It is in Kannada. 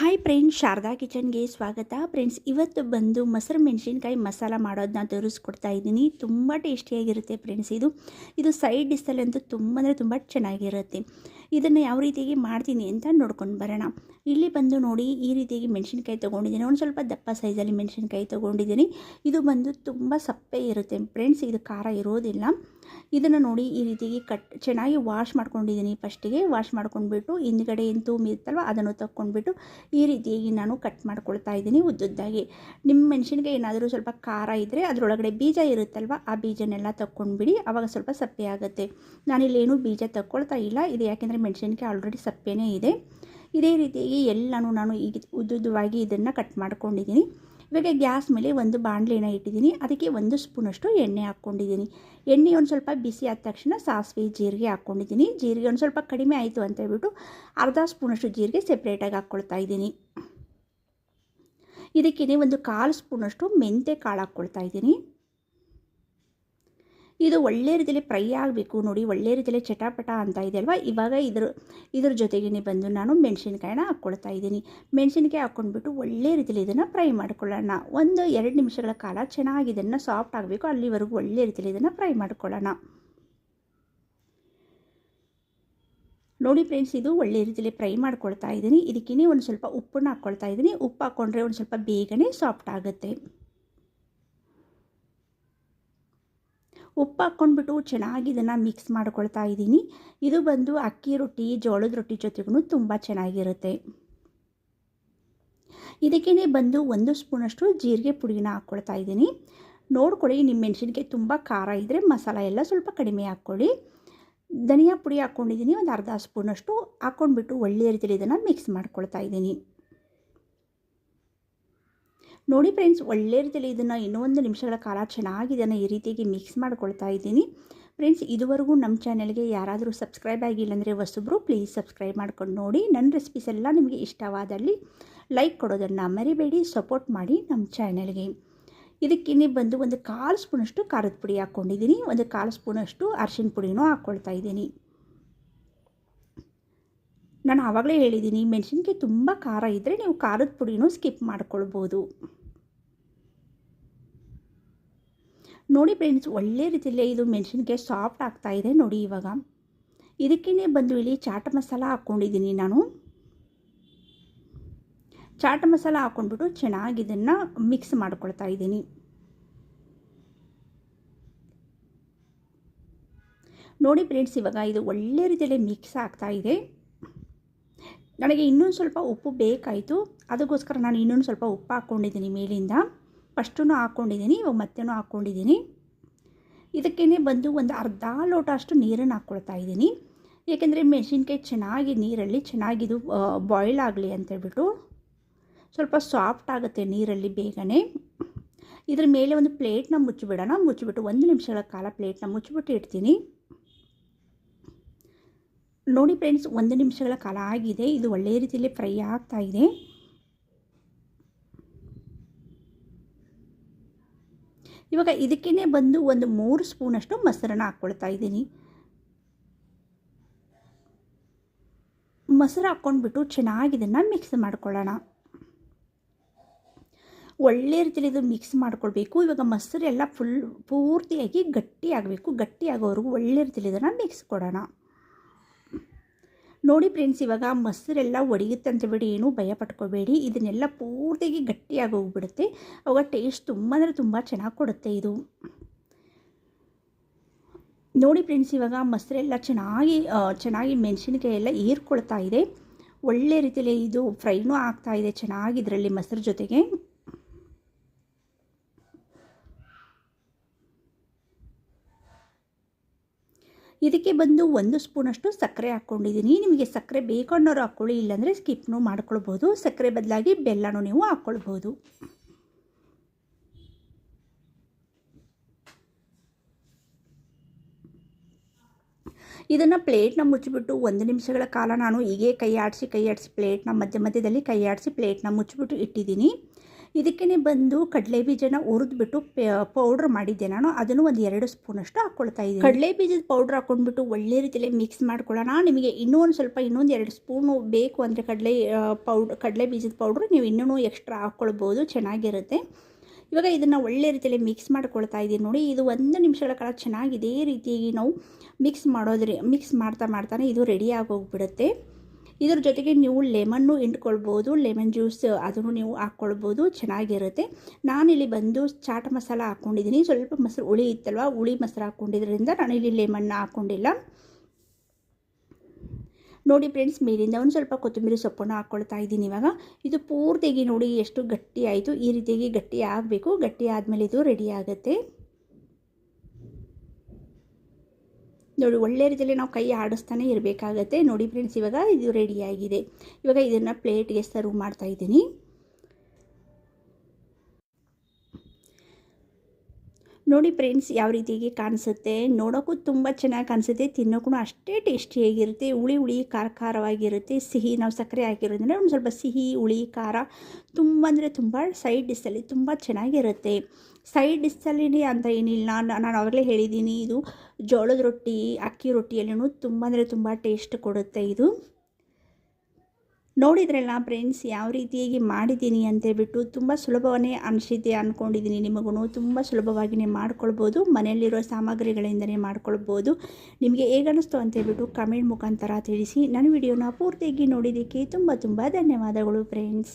ಹಾಯ್ ಫ್ರೆಂಡ್ಸ್ ಶಾರದಾ ಕಿಚನ್ಗೆ ಸ್ವಾಗತ. ಫ್ರೆಂಡ್ಸ್ ಇವತ್ತು ಬಂದು ಮೊಸರು ಮೆಣಸಿನ್ಕಾಯಿ ಮಸಾಲ ಮಾಡೋದನ್ನ ತೋರಿಸ್ಕೊಡ್ತಾ ಇದ್ದೀನಿ. ತುಂಬ ಟೇಸ್ಟಿಯಾಗಿರುತ್ತೆ ಫ್ರೆಂಡ್ಸ್ ಇದು. ಇದು ಸೈಡ್ ಡಿಸ್ಸಲ್ಲಂತೂ ತುಂಬ ಅಂದರೆ ತುಂಬ ಚೆನ್ನಾಗಿರುತ್ತೆ. ಇದನ್ನು ಯಾವ ರೀತಿಯಾಗಿ ಮಾಡ್ತೀನಿ ಅಂತ ನೋಡ್ಕೊಂಡು ಬರೋಣ. ಇಲ್ಲಿ ಬಂದು ನೋಡಿ ಈ ರೀತಿಯಾಗಿ ಮೆಣಸಿನ್ಕಾಯಿ ತೊಗೊಂಡಿದ್ದೀನಿ. ಒಂದು ಸ್ವಲ್ಪ ದಪ್ಪ ಸೈಜಲ್ಲಿ ಮೆಣಸಿನ್ಕಾಯಿ ತೊಗೊಂಡಿದ್ದೀನಿ. ಇದು ಬಂದು ತುಂಬ ಸಪ್ಪೆ ಇರುತ್ತೆ. ಫ್ರೆಂಡ್ಸ್, ಇದು ಖಾರ ಇರೋದಿಲ್ಲ. ಇದನ್ನು ನೋಡಿ ಈ ರೀತಿಯಾಗಿ ಕಟ್ ಚೆನ್ನಾಗಿ ವಾಶ್ ಮಾಡ್ಕೊಂಡಿದ್ದೀನಿ ಫಸ್ಟಿಗೆ. ವಾಶ್ ಮಾಡ್ಕೊಂಡ್ಬಿಟ್ಟು ಹಿಂದ್ಗಡೆ ಏನು ತೂಮ್ ಇರುತ್ತಲ್ವ ಅದನ್ನು ತಕ್ಕೊಂಡ್ಬಿಟ್ಟು ಈ ರೀತಿಯಾಗಿ ನಾನು ಕಟ್ ಮಾಡ್ಕೊಳ್ತಾ ಇದ್ದೀನಿ ಉದ್ದುದ್ದಾಗಿ. ನಿಮ್ಮ ಮೆಣಸಿನ್ಕಾಯಿ ಏನಾದರೂ ಸ್ವಲ್ಪ ಖಾರ ಇದ್ದರೆ ಅದರೊಳಗಡೆ ಬೀಜ ಇರುತ್ತಲ್ವ, ಆ ಬೀಜನೆಲ್ಲ ತಕ್ಕೊಂಡ್ಬಿಡಿ. ಆವಾಗ ಸ್ವಲ್ಪ ಸಪ್ಪೆ ಆಗುತ್ತೆ. ನಾನಿಲ್ಲೇನು ಬೀಜ ತಕ್ಕೊಳ್ತಾ ಇಲ್ಲ. ಇದು ಯಾಕೆಂದರೆ ಮೆಣಸಿನ್ಕಾಯಿ ಆಲ್ರೆಡಿ ಸಪ್ಪೆನೇ ಇದೆ. ಇದೇ ರೀತಿಯಾಗಿ ಎಲ್ಲನೂ ನಾನು ಈಗ ಉದ್ದುದ್ದವಾಗಿ ಇದನ್ನು ಕಟ್ ಮಾಡ್ಕೊಂಡಿದ್ದೀನಿ. ಇವಾಗ ಗ್ಯಾಸ್ ಮೇಲೆ ಒಂದು ಬಾಣಲೆನ ಇಟ್ಟಿದ್ದೀನಿ. ಅದಕ್ಕೆ ಒಂದು ಸ್ಪೂನಷ್ಟು ಎಣ್ಣೆ ಹಾಕ್ಕೊಂಡಿದ್ದೀನಿ. ಎಣ್ಣೆ ಒಂದು ಸ್ವಲ್ಪ ಬಿಸಿ ಆದ ತಕ್ಷಣ ಸಾಸಿವೆ, ಜೀರಿಗೆ ಹಾಕ್ಕೊಂಡಿದ್ದೀನಿ. ಜೀರಿಗೆ ಒಂದು ಸ್ವಲ್ಪ ಕಡಿಮೆ ಆಯಿತು ಅಂತ ಹೇಳ್ಬಿಟ್ಟು ಅರ್ಧ ಸ್ಪೂನಷ್ಟು ಜೀರಿಗೆ ಸೆಪ್ರೇಟಾಗಿ ಹಾಕ್ಕೊಳ್ತಾ ಇದ್ದೀನಿ. ಇದಕ್ಕೇ ಒಂದು ಕಾಲು ಸ್ಪೂನಷ್ಟು ಮೆಂತೆ ಕಾಳು ಹಾಕ್ಕೊಳ್ತಾ ಇದ್ದೀನಿ. ಇದು ಒಳ್ಳೆ ರೀತಿಯಲ್ಲಿ ಫ್ರೈ ಆಗಬೇಕು ನೋಡಿ, ಒಳ್ಳೆ ರೀತಿಯಲ್ಲಿ ಚಟಾಪಟ ಅಂತ ಇದೆ ಅಲ್ವಾ? ಇವಾಗ ಇದ್ರ ಇದ್ರ ಜೊತೆಗೇ ಬಂದು ನಾನು ಮೆಣಸಿನ್ಕಾಯಿನ ಹಾಕ್ಕೊಳ್ತಾ ಇದ್ದೀನಿ. ಮೆಣಸಿನ್ಕಾಯಿ ಹಾಕ್ಕೊಂಡ್ಬಿಟ್ಟು ಒಳ್ಳೆ ರೀತಿಯಲ್ಲಿ ಇದನ್ನು ಫ್ರೈ ಮಾಡ್ಕೊಳ್ಳೋಣ. ಒಂದು ಎರಡು ನಿಮಿಷಗಳ ಕಾಲ ಚೆನ್ನಾಗಿ ಇದನ್ನು ಸಾಫ್ಟ್ ಆಗಬೇಕು, ಅಲ್ಲಿವರೆಗೂ ಒಳ್ಳೆ ರೀತಿಯಲ್ಲಿ ಇದನ್ನು ಫ್ರೈ ಮಾಡ್ಕೊಳ್ಳೋಣ. ನೋಡಿ ಫ್ರೆಂಡ್ಸ್, ಇದು ಒಳ್ಳೆ ರೀತಿಯಲ್ಲಿ ಫ್ರೈ ಮಾಡ್ಕೊಳ್ತಾ ಇದ್ದೀನಿ. ಇದಕ್ಕೇ ಒಂದು ಸ್ವಲ್ಪ ಉಪ್ಪನ್ನು ಹಾಕ್ಕೊಳ್ತಾ ಇದ್ದೀನಿ. ಉಪ್ಪು ಹಾಕ್ಕೊಂಡ್ರೆ ಒಂದು ಸ್ವಲ್ಪ ಬೇಗನೆ ಸಾಫ್ಟ್ ಆಗುತ್ತೆ. ಉಪ್ಪು ಹಾಕ್ಕೊಂಡ್ಬಿಟ್ಟು ಚೆನ್ನಾಗಿ ಇದನ್ನು ಮಿಕ್ಸ್ ಮಾಡ್ಕೊಳ್ತಾ ಇದ್ದೀನಿ. ಇದು ಬಂದು ಅಕ್ಕಿ ರೊಟ್ಟಿ, ಜೋಳದ ರೊಟ್ಟಿ ಜೊತೆಗೂ ತುಂಬ ಚೆನ್ನಾಗಿರುತ್ತೆ. ಇದಕ್ಕೇ ಬಂದು ಒಂದು ಸ್ಪೂನಷ್ಟು ಜೀರಿಗೆ ಪುಡಿನ ಹಾಕ್ಕೊಳ್ತಾ ಇದ್ದೀನಿ. ನೋಡ್ಕೊಳ್ಳಿ, ನಿಮ್ಮ ಮೆಣಸಿನ್ಕಾಯಿ ತುಂಬ ಖಾರ ಇದ್ದರೆ ಮಸಾಲ ಎಲ್ಲ ಸ್ವಲ್ಪ ಕಡಿಮೆ ಹಾಕ್ಕೊಳ್ಳಿ. ಧನಿಯಾ ಪುಡಿ ಹಾಕ್ಕೊಂಡಿದ್ದೀನಿ, ಒಂದು ಅರ್ಧ ಸ್ಪೂನಷ್ಟು ಹಾಕ್ಕೊಂಡ್ಬಿಟ್ಟು ಒಳ್ಳೆಯ ರೀತಿಯಲ್ಲಿ ಇದನ್ನು ಮಿಕ್ಸ್ ಮಾಡ್ಕೊಳ್ತಾ ಇದ್ದೀನಿ. ನೋಡಿ ಫ್ರೆಂಡ್ಸ್ ಒಳ್ಳೆ ರೀತಿಯಲ್ಲಿ ಇದನ್ನು ಇನ್ನೊಂದು ನಿಮಿಷಗಳ ಕಾಲ ಚೆನ್ನಾಗಿ ಇದನ್ನು ಈ ರೀತಿಯಾಗಿ ಮಿಕ್ಸ್ ಮಾಡ್ಕೊಳ್ತಾ ಇದ್ದೀನಿ. ಫ್ರೆಂಡ್ಸ್ ಇದುವರೆಗೂ ನಮ್ಮ ಚಾನೆಲ್ಗೆ ಯಾರಾದರೂ ಸಬ್ಸ್ಕ್ರೈಬ್ ಆಗಿಲ್ಲ ಅಂದರೆ ಹೊಸಬ್ರು ಪ್ಲೀಸ್ ಸಬ್ಸ್ಕ್ರೈಬ್ ಮಾಡ್ಕೊಂಡು ನೋಡಿ. ನನ್ನ ರೆಸಿಪೀಸ್ ಎಲ್ಲ ನಿಮಗೆ ಇಷ್ಟವಾದಲ್ಲಿ ಲೈಕ್ ಕೊಡೋದನ್ನು ಮರಿಬೇಡಿ ಸಪೋರ್ಟ್ ಮಾಡಿ ನಮ್ಮ ಚಾನಲ್ಗೆ ಇದಕ್ಕಿನ್ನೇ ಬಂದು ಒಂದು ಕಾಲು ಸ್ಪೂನಷ್ಟು ಖಾರದ ಪುಡಿ ಹಾಕ್ಕೊಂಡಿದ್ದೀನಿ ಒಂದು ಕಾಲು ಸ್ಪೂನಷ್ಟು ಅರಿಶಿನ ಪುಡಿನೂ ಹಾಕ್ಕೊಳ್ತಾ ಇದ್ದೀನಿ. ನಾನು ಆವಾಗಲೇ ಹೇಳಿದ್ದೀನಿ, ಮೆಣಸಿನ್ಕಾಯಿ ತುಂಬ ಖಾರ ಇದ್ದರೆ ನೀವು ಖಾರದ ಪುಡಿನೂ ಸ್ಕಿಪ್ ಮಾಡ್ಕೊಳ್ಬೋದು. ನೋಡಿ ಫ್ರೆಂಡ್ಸ್, ಒಳ್ಳೆ ರೀತಿಯಲ್ಲೇ ಇದು ಮೆಣಸಿನ್ಕಾಯಿ ಸಾಫ್ಟ್ ಆಗ್ತಾ ಇದೆ ನೋಡಿ ಇವಾಗ. ಇದಕ್ಕೇ ಬಂದು ಇಲ್ಲಿ ಚಾಟ್ ಮಸಾಲ ಹಾಕ್ಕೊಂಡಿದ್ದೀನಿ ನಾನು. ಚಾಟ್ ಮಸಾಲ ಹಾಕ್ಕೊಂಡ್ಬಿಟ್ಟು ಚೆನ್ನಾಗಿ ಇದನ್ನು ಮಿಕ್ಸ್ ಮಾಡ್ಕೊಳ್ತಾ ಇದ್ದೀನಿ. ನೋಡಿ ಫ್ರೆಂಡ್ಸ್, ಇವಾಗ ಇದು ಒಳ್ಳೆ ರೀತಿಯಲ್ಲಿ ಮಿಕ್ಸ್ ಆಗ್ತಾ ಇದೆ. ನನಗೆ ಇನ್ನೊಂದು ಸ್ವಲ್ಪ ಉಪ್ಪು ಬೇಕಾಯಿತು. ಅದಕ್ಕೋಸ್ಕರ ನಾನು ಇನ್ನೊಂದು ಸ್ವಲ್ಪ ಉಪ್ಪು ಹಾಕ್ಕೊಂಡಿದ್ದೀನಿ ಮೇಲಿಂದ. ಫಸ್ಟೂ ಹಾಕ್ಕೊಂಡಿದ್ದೀನಿ, ಇವಾಗ ಮತ್ತೆನೂ ಹಾಕ್ಕೊಂಡಿದ್ದೀನಿ. ಇದಕ್ಕೇ ಬಂದು ಒಂದು ಅರ್ಧ ಲೋಟ ಅಷ್ಟು ನೀರನ್ನು ಹಾಕ್ಕೊಳ್ತಾ ಇದ್ದೀನಿ. ಏಕೆಂದರೆ ಮೆಣಸಿನ್ಕಾಯಿ ಚೆನ್ನಾಗಿ, ನೀರಲ್ಲಿ ಚೆನ್ನಾಗಿದು ಬಾಯ್ಲ್ ಆಗಲಿ ಅಂತೇಳ್ಬಿಟ್ಟು ಸ್ವಲ್ಪ ಸಾಫ್ಟ್ ಆಗುತ್ತೆ ನೀರಲ್ಲಿ ಬೇಗನೆ. ಇದ್ರ ಮೇಲೆ ಒಂದು ಪ್ಲೇಟ್ನ ಮುಚ್ಚಿಬಿಡೋಣ. ಮುಚ್ಚಿಬಿಟ್ಟು ಒಂದು ನಿಮಿಷಗಳ ಕಾಲ ಪ್ಲೇಟ್ನ ಮುಚ್ಚಿಬಿಟ್ಟು ಇಡ್ತೀನಿ. ನೋಡಿ ಫ್ರೆಂಡ್ಸ್ ಒಂದು ನಿಮಿಷಗಳ ಕಾಲ ಆಗಿದೆ. ಇದು ಒಳ್ಳೆಯ ರೀತಿಯಲ್ಲಿ ಫ್ರೈ ಆಗ್ತಾ ಇವಾಗ ಇದಕ್ಕೇ ಬಂದು ಒಂದು ಮೂರು ಸ್ಪೂನಷ್ಟು ಮೊಸರನ್ನ ಹಾಕ್ಕೊಳ್ತಾ ಇದ್ದೀನಿ. ಮೊಸರು ಹಾಕ್ಕೊಂಡ್ಬಿಟ್ಟು ಚೆನ್ನಾಗಿ ಇದನ್ನು ಮಿಕ್ಸ್ ಮಾಡ್ಕೊಳ್ಳೋಣ. ಒಳ್ಳೆ ರೀತಿಯಲ್ಲಿ ಇದು ಮಿಕ್ಸ್ ಮಾಡ್ಕೊಳ್ಬೇಕು. ಇವಾಗ ಮೊಸರೆಲ್ಲ ಫುಲ್ ಪೂರ್ತಿಯಾಗಿ ಗಟ್ಟಿಯಾಗಬೇಕು. ಗಟ್ಟಿಯಾಗೋವರೆಗೂ ಒಳ್ಳೆ ರೀತಿಯಲ್ಲಿ ಇದನ್ನು ಮಿಕ್ಸ್ ಕೊಡೋಣ. ನೋಡಿ ಫ್ರೆಂಡ್ಸ್ ಇವಾಗ ಮೊಸರೆಲ್ಲ ಒಡೆಯುತ್ತಂತ ಬಿಡಿ, ಏನೂ ಭಯ ಪಟ್ಕೋಬೇಡಿ. ಇದನ್ನೆಲ್ಲ ಪೂರ್ತಿಗೆ ಗಟ್ಟಿಯಾಗಿ ಹೋಗ್ಬಿಡುತ್ತೆ. ಅವಾಗ ಟೇಸ್ಟ್ ತುಂಬ ಅಂದರೆ ತುಂಬ ಚೆನ್ನಾಗಿ ಕೊಡುತ್ತೆ ಇದು. ನೋಡಿ ಫ್ರೆಂಡ್ಸ್ ಇವಾಗ ಮೊಸರೆಲ್ಲ ಚೆನ್ನಾಗಿ ಚೆನ್ನಾಗಿ ಮೆಣಸಿನಕಾಯಿ ಎಲ್ಲ ಹೀರ್ಕೊಳ್ತಾ ಇದೆ. ಒಳ್ಳೆ ರೀತಿಯಲ್ಲಿ ಇದು ಫ್ರೈನೂ ಆಗ್ತಾಯಿದೆ ಚೆನ್ನಾಗಿ ಇದರಲ್ಲಿ ಮೊಸರು ಜೊತೆಗೆ. ಇದಕ್ಕೆ ಬಂದು ಒಂದು ಸ್ಪೂನಷ್ಟು ಸಕ್ಕರೆ ಹಾಕ್ಕೊಂಡಿದ್ದೀನಿ. ನಿಮಗೆ ಸಕ್ಕರೆ ಬೇಕನ್ನೋರು ಹಾಕ್ಕೊಳ್ಳಿ ಇಲ್ಲಾಂದರೆ ಸ್ಕಿಪ್ನು ಮಾಡ್ಕೊಳ್ಬೋದು. ಸಕ್ಕರೆ ಬದಲಾಗಿ ಬೆಲ್ಲನೂ ನೀವು ಹಾಕ್ಕೊಳ್ಬೋದು. ಇದನ್ನು ಪ್ಲೇಟ್ನ ಮುಚ್ಚಿಬಿಟ್ಟು ಒಂದು ನಿಮಿಷಗಳ ಕಾಲ ನಾನು ಹೀಗೆ ಕೈ ಆಡಿಸಿ ಕೈ ಆಡಿಸಿ ಪ್ಲೇಟ್ನ ಮಧ್ಯ ಮಧ್ಯದಲ್ಲಿ ಕೈ ಆಡಿಸಿ ಪ್ಲೇಟ್ನ ಮುಚ್ಚಿಬಿಟ್ಟು ಇಟ್ಟಿದ್ದೀನಿ. ಇದಕ್ಕೇ ಬಂದು ಕಡಲೆ ಬೀಜನ ಹುರಿದ್ಬಿಟ್ಟು ಪೌಡ್ರ್ ಮಾಡಿದ್ದೆ ನಾನು. ಅದನ್ನು ಒಂದು ಎರಡು ಸ್ಪೂನಷ್ಟು ಹಾಕ್ಕೊಳ್ತಾ ಇದ್ದೀನಿ. ಕಡಲೆ ಬೀಜದ ಪೌಡ್ರ್ ಹಾಕೊಂಡ್ಬಿಟ್ಟು ಒಳ್ಳೆ ರೀತಿಯಲ್ಲಿ ಮಿಕ್ಸ್ ಮಾಡ್ಕೊಳ್ಳೋಣ. ನಿಮಗೆ ಇನ್ನೂ ಒಂದು ಸ್ವಲ್ಪ ಇನ್ನೊಂದು ಎರಡು ಸ್ಪೂನು ಬೇಕು ಅಂದರೆ ಕಡಲೆ ಪೌಡ್ರ್ ಕಡಲೆ ಬೀಜದ ಪೌಡ್ರ್ ನೀವು ಇನ್ನೂ ಎಕ್ಸ್ಟ್ರಾ ಹಾಕ್ಕೊಳ್ಬೋದು ಚೆನ್ನಾಗಿರುತ್ತೆ. ಇವಾಗ ಇದನ್ನು ಒಳ್ಳೆ ರೀತಿಯಲ್ಲಿ ಮಿಕ್ಸ್ ಮಾಡ್ಕೊಳ್ತಾ ಇದ್ದೀನಿ ನೋಡಿ. ಇದು ಒಂದು ನಿಮಿಷಗಳ ಕಾಲ ಚೆನ್ನಾಗಿ ಇದೇ ರೀತಿಯಾಗಿ ನಾವು ಮಿಕ್ಸ್ ಮಾಡೋದ್ರಿ ಮಿಕ್ಸ್ ಮಾಡ್ತಾ ಮಾಡ್ತಾನೆ ಇದು ರೆಡಿ ಆಗೋಗ್ಬಿಡುತ್ತೆ. ಇದ್ರ ಜೊತೆಗೆ ನೀವು ಲೆಮನ್ನು ಹಿಂಡ್ಕೊಳ್ಬೋದು, ಲೆಮನ್ ಜ್ಯೂಸ್ ಅದನ್ನು ನೀವು ಹಾಕ್ಕೊಳ್ಬೋದು, ಚೆನ್ನಾಗಿರುತ್ತೆ. ನಾನಿಲ್ಲಿ ಬಂದು ಚಾಟ್ ಮಸಾಲ ಹಾಕ್ಕೊಂಡಿದ್ದೀನಿ. ಸ್ವಲ್ಪ ಮೊಸರು ಹುಳಿ ಇತ್ತಲ್ವ, ಹುಳಿ ಮೊಸರು ಹಾಕ್ಕೊಂಡಿದ್ರಿಂದ ಇಲ್ಲಿ ಲೆಮನ್ನ ಹಾಕ್ಕೊಂಡಿಲ್ಲ. ನೋಡಿ ಫ್ರೆಂಡ್ಸ್, ಮೇಲಿಂದ ಒಂದು ಸ್ವಲ್ಪ ಕೊತ್ತಂಬರಿ ಸೊಪ್ಪನ್ನು ಹಾಕ್ಕೊಳ್ತಾ ಇದ್ದೀನಿ ಇವಾಗ. ಇದು ಪೂರ್ತಿಯಾಗಿ ನೋಡಿ ಎಷ್ಟು ಗಟ್ಟಿ ಆಯಿತು ಈ ರೀತಿಯಾಗಿ ಗಟ್ಟಿ ಆಗಬೇಕು. ಗಟ್ಟಿ ಆದಮೇಲೆ ಇದು ರೆಡಿ ಆಗುತ್ತೆ. ನೋಡಿ, ಒಳ್ಳೆ ರೀತಿಯಲ್ಲಿ ನಾವು ಕೈ ಆಡಿಸ್ತಾನೆ ಇರಬೇಕಾಗತ್ತೆ. ನೋಡಿ ಫ್ರೆಂಡ್ಸ್ ಇವಾಗ ಇದು ರೆಡಿಯಾಗಿದೆ ಇವಾಗ ಇದನ್ನು ಪ್ಲೇಟ್ಗೆ ಸರ್ವ್ ಮಾಡ್ತಾ ಇದ್ದೀನಿ. ನೋಡಿ ಫ್ರೆಂಡ್ಸ್, ಯಾವ ರೀತಿಯಾಗಿ ಕಾಣಿಸುತ್ತೆ? ನೋಡೋಕ್ಕೂ ತುಂಬ ಚೆನ್ನಾಗಿ ಕಾಣಿಸುತ್ತೆ. ತಿನ್ನೋಕ್ಕೂ ಅಷ್ಟೇ ಟೇಸ್ಟಿಯಾಗಿರುತ್ತೆ ಹುಳಿ ಹುಳಿ, ಖಾರ ಖಾರವಾಗಿರುತ್ತೆ. ಸಿಹಿ, ನಾವು ಸಕ್ಕರೆ ಹಾಕಿರೋದ್ರಿಂದ ಒಂದು ಸ್ವಲ್ಪ ಸಿಹಿ, ಹುಳಿ, ಖಾರ ತುಂಬ ಅಂದರೆ ತುಂಬ ಸೈಡ್ ಡಿಸ್ಸಲ್ಲಿ ತುಂಬ ಚೆನ್ನಾಗಿರುತ್ತೆ. ಸೈಡ್ ಡಿಸ್ಸಲ್ಲಿ ಅಂತ ಏನಿಲ್ಲ. ನಾನು ಆವಾಗಲೇ ಹೇಳಿದ್ದೀನಿ, ಇದು ಜೋಳದ ರೊಟ್ಟಿ, ಅಕ್ಕಿ ರೊಟ್ಟಿಯಲ್ಲೂ ತುಂಬ ಅಂದರೆ ತುಂಬ ಟೇಸ್ಟ್ ಕೊಡುತ್ತೆ ಇದು. ನೋಡಿದ್ರಲ್ಲ ಫ್ರೆಂಡ್ಸ್ ಯಾವ ರೀತಿಯಾಗಿ ಮಾಡಿದ್ದೀನಿ ಅಂತೇಳ್ಬಿಟ್ಟು ತುಂಬ ಸುಲಭವನ್ನೇ ಅನಿಸಿದ್ದೆ ಅಂದ್ಕೊಂಡಿದ್ದೀನಿ ನಿಮಗೂ ತುಂಬ ಸುಲಭವಾಗಿಯೇ ಮಾಡ್ಕೊಳ್ಬೋದು. ಮನೆಯಲ್ಲಿರೋ ಸಾಮಗ್ರಿಗಳಿಂದಲೇ ಮಾಡ್ಕೊಳ್ಬೋದು. ನಿಮಗೆ ಹೇಗನ್ನಿಸ್ತು ಅಂತೇಳ್ಬಿಟ್ಟು ಕಮೆಂಟ್ ಮುಖಾಂತರ ತಿಳಿಸಿ. ನನ್ನ ವಿಡಿಯೋನ ಪೂರ್ತಿಯಾಗಿ ನೋಡಿದ್ದಕ್ಕೆ ತುಂಬ ತುಂಬ ಧನ್ಯವಾದಗಳು ಫ್ರೆಂಡ್ಸ್